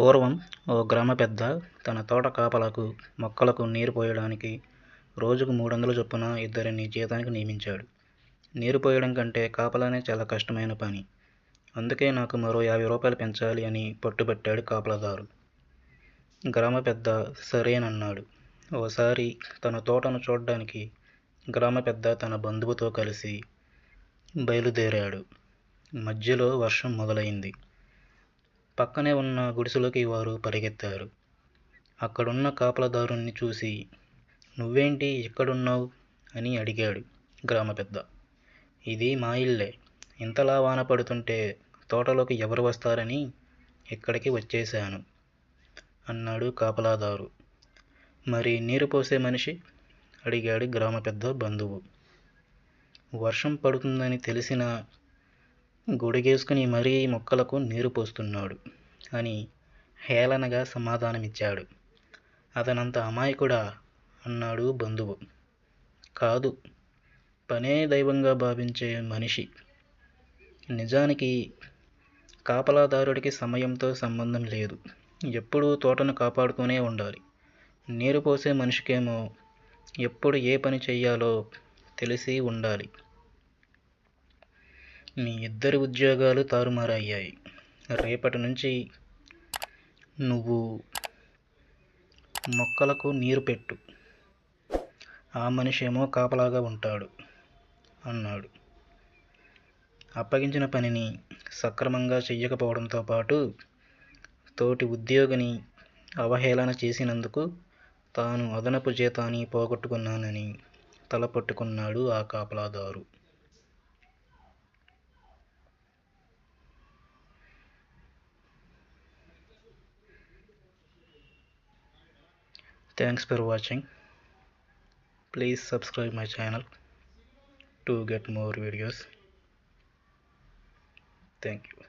పూర్వం ఓ గ్రామ పెద్ద తన తోట కాపలకు మొక్కలకు నీరు పోయడానికి రోజుకు మూడొందలు చొప్పున ఇద్దరిని జీతానికి నియమించాడు. నీరు పోయడం కంటే కాపలానే చాలా కష్టమైన పని. అందుకే నాకు మరో యాభై రూపాయలు పెంచాలి అని పట్టుబట్టాడు కాపలాదారు. గ్రామ పెద్ద సరేనన్నాడు. ఓసారి తన తోటను చూడడానికి గ్రామ పెద్ద తన బంధువుతో కలిసి బయలుదేరాడు. మధ్యలో వర్షం మొదలైంది. పక్కనే ఉన్న గుడిసెలోకి వారు పరిగెత్తారు. అక్కడున్న కాపలాదారుణ్ణి చూసి నువ్వేంటి ఎక్కడున్నావు అని అడిగాడు గ్రామ పెద్ద. ఇది మా ఇల్లే. ఇంతలా వాన పడుతుంటే తోటలోకి ఎవరు వస్తారని ఇక్కడికి వచ్చేశాను అన్నాడు కాపలాదారు. మరి నీరు పోసే మనిషి? అడిగాడు గ్రామ పెద్ద బంధువు. వర్షం పడుతుందని తెలిసిన గొడుగేసుకుని మరీ మొక్కలకు నీరు పోస్తున్నాడు అని హేళనగా సమాధానమిచ్చాడు. అతనంత అమాయకుడా అన్నాడు బంధువు. కాదు పనే దైవంగా భావించే మనిషి. నిజానికి కాపలాదారుడికి సమయంతో సంబంధం లేదు. ఎప్పుడూ తోటను కాపాడుతూనే ఉండాలి. నీరు పోసే మనిషికేమో ఎప్పుడు ఏ పని చెయ్యాలో తెలిసి ఉండాలి. మీ ఇద్దరి ఉద్యోగాలు తారుమారయ్యాయి. రేపటి నుంచి నువ్వు మొక్కలకు నీరు పెట్టు. ఆ మనిషి ఏమో కాపలాగా ఉంటాడు అన్నాడు. అప్పగించిన పనిని సక్రమంగా చెయ్యకపోవడంతో పాటు తోటి ఉద్యోగిని అవహేళన చేసినందుకు తాను అదనపు జీతాన్ని పోగొట్టుకున్నానని తలపట్టుకున్నాడు ఆ కాపలాదారు. Thanks for watching. Please subscribe my channel to get more videos. Thank you.